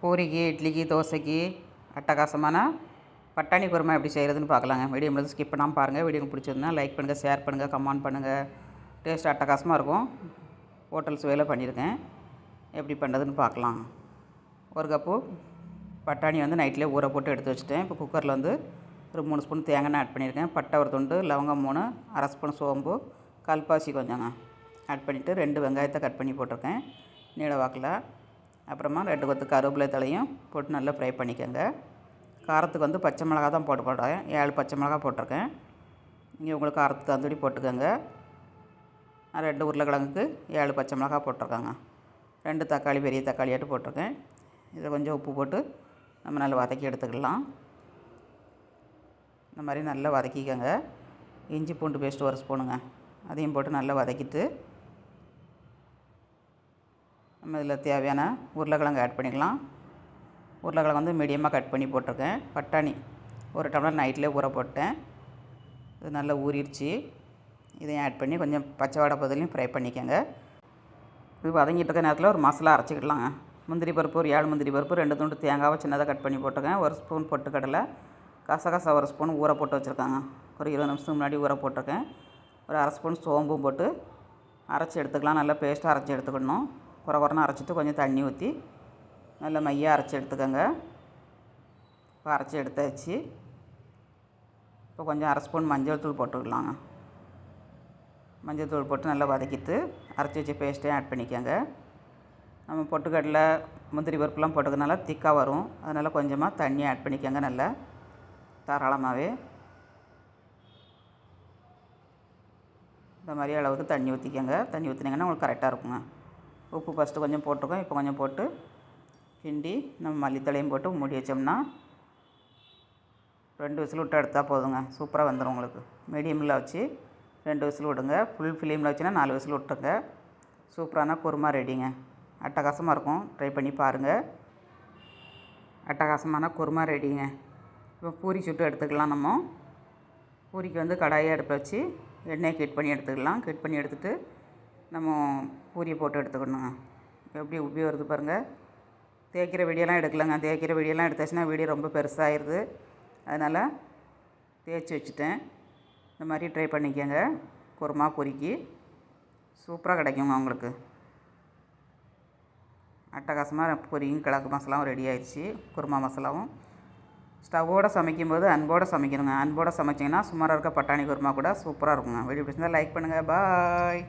பூரிக்கு இட்லிக்கு தோசைக்கு அட்டகாசமான பட்டாணி குருமா எப்படி செய்கிறதுன்னு பார்க்கலாங்க. வீடியோ முடிஞ்சு ஸ்கிப் பண்ணாமல் பாருங்கள் வீடியோ பிடிச்சிருந்தா லைக் பண்ணுங்கள் ஷேர் பண்ணுங்கள் கமெண்ட் பண்ணுங்கள் டேஸ்ட் அட்டகாசமாக இருக்கும். ஹோட்டல் சுவையில் பண்ணியிருக்கேன். எப்படி பண்ணுறதுன்னு பார்க்கலாம். ஒரு கப்பு பட்டாணி வந்து நைட்லேயே ஊற போட்டு எடுத்து வச்சுட்டேன். இப்போ குக்கரில் வந்து ஒரு மூணு ஸ்பூன் தேங்காய் எண்ணெய் ஆட் பண்ணியிருக்கேன். பட்டை ஒரு துண்டு லவங்கம் மூணு அரை ஸ்பூன் சோம்பு கல்பாசி கொஞ்சங்க. ஆட் பண்ணிவிட்டு ரெண்டு வெங்காயத்தை கட் பண்ணி போட்டிருக்கேன். நீள வாக்கில் அப்புறமா ரெண்டு கொத்து கருவேப்பிலை தலையும் போட்டு நல்லா ஃப்ரை பண்ணிக்கோங்க. காரத்துக்கு வந்து பச்சை மிளகா தான் போட்டு போடுறேன். ஏழு பச்சை மிளகா போட்டிருக்கேன். நீங்கள் உங்களுக்கு காரத்துக்கு தந்துடி போட்டுக்கோங்க. நான் ரெண்டு உருளைக்கிழங்குக்கு ஏழு பச்சை மிளகா போட்டிருக்கோங்க. ரெண்டு தக்காளி பெரிய தக்காளியாட்டு போட்டிருக்கேன். இதில் கொஞ்சம் உப்பு போட்டு நம்ம நல்லா வதக்கி எடுத்துக்கலாம். இந்த மாதிரி நல்லா வதக்கிக்கோங்க. இஞ்சி பூண்டு பேஸ்ட் ஒரு ஸ்பூனுங்க. அதையும் போட்டு நல்லா வதக்கிட்டு நம்ம இதில் தேவையான உருளைக்கிழங்கு ஆட் பண்ணிக்கலாம். உருளைக்கிழங்கு வந்து மீடியமாக கட் பண்ணி போட்டிருக்கேன். பட்டாணி ஒரு டம்ளர் நைட்லேயே ஊற போட்டேன். இது நல்லா ஊறிடுச்சு. இதையும் ஆட் பண்ணி கொஞ்சம் பச்சை வாடை பதிலையும் ஃப்ரை பண்ணிக்கோங்க. இது வதங்கிட்டு இருக்க நேரத்தில் ஒரு மசாலா அரைச்சிக்கிடலாங்க. முந்திரி பருப்பு ஒரு ஏழு முந்திரி பருப்பு ரெண்டு துண்டு தேங்காவை சின்னதாக கட் பண்ணி போட்டிருக்கேன். ஒரு ஸ்பூன் பொட்டுக்கடலை கசகசா ஒரு ஸ்பூன் ஊற போட்டு வச்சுருக்காங்க. ஒரு இருபது நிமிஷத்துக்கு முன்னாடி ஊற போட்டிருக்கேன். ஒரு அரை ஸ்பூன் சோம்பும் போட்டு அரைச்சி எடுத்துக்கலாம். நல்லா பேஸ்ட்டாக அரைச்சி எடுத்துக்கணும். குறை குறைன்னு அரைச்சிட்டு கொஞ்சம் தண்ணி ஊற்றி நல்லா மையாக அரைச்சி எடுத்துக்கோங்க. இப்போ அரைச்சி எடுத்தாச்சு. இப்போ கொஞ்சம் அரை ஸ்பூன் மஞ்சள் தூள் போட்டுக்கலாங்க. மஞ்சள் தூள் போட்டு நல்லா வதக்கிட்டு அரைச்சி வச்ச பேஸ்ட்டையும் ஆட் பண்ணிக்கோங்க. நம்ம பொட்டுக்கடலை முந்திரி பருப்புலாம் போட்டுக்கனால திக்காக வரும். அதனால் கொஞ்சமாக தண்ணி ஆட் பண்ணிக்கோங்க நல்லா. தாராளமாகவே இந்த மாதிரி அளவுக்கு தண்ணி ஊற்றிக்கோங்க தண்ணி ஊற்றினீங்கன்னா உங்களுக்கு கரெக்டாக இருக்குங்க. உப்பு ஃபஸ்ட்டு கொஞ்சம் போட்டிருக்கோம். இப்போ கொஞ்சம் போட்டு கிண்டி நம்ம மல்லித்தலையும் போட்டு மூடி வச்சோம்னா ரெண்டு விசில் விட்டு எடுத்தால் போதுங்க. சூப்பராக வந்துடும் உங்களுக்கு. மீடியமில் வச்சு ரெண்டு விசில் விடுங்க. ஃபுல் ஃபிலிமில் வச்சுன்னா நாலு விசில் விட்டுருங்க. சூப்பரான குருமா ரெடிங்க அட்டகாசமாக இருக்கும். ட்ரை பண்ணி பாருங்கள் அட்டகாசமான குருமா ரெடிங்க இப்போ பூரி சுட்டு எடுத்துக்கலாம் நம்ம. பூரிக்கு வந்து கடாயை அடுப்பை வச்சு எண்ணெயை கட் பண்ணி எடுத்துக்கலாம். கட் பண்ணி எடுத்துகிட்டு நம்ம பூரியை போட்டு எடுத்துக்கணுங்க எப்படி உப்பி வருது பாருங்கள் தேய்க்கிற வெடியெல்லாம் எடுக்கலங்க. தேய்க்கிற வெடியெல்லாம் எடுத்தாச்சுன்னா வெடி ரொம்ப பெருசாகிடுது அதனால் தேய்ச்சி வச்சுட்டேன். இந்த மாதிரி ட்ரை பண்ணிக்கோங்க. குருமா பொரிக்கி. சூப்பராக கிடைக்குங்க உங்களுக்கு. அட்டகாசமாக பொரியும் கிழக்கு மசாலாவும் ரெடி ஆயிடுச்சு. குருமா மசாலாவும். ஸ்டவ்வோடு சமைக்கும்போது அன்போடு சமைக்கணுங்க. அன்போடு சமைச்சிங்கன்னா சுமாராக இருக்க பட்டாணி குருமா கூட சூப்பராக இருக்குங்க. வீடியோ பிடிச்சிருந்தா லைக் பண்ணுங்கள் பாய்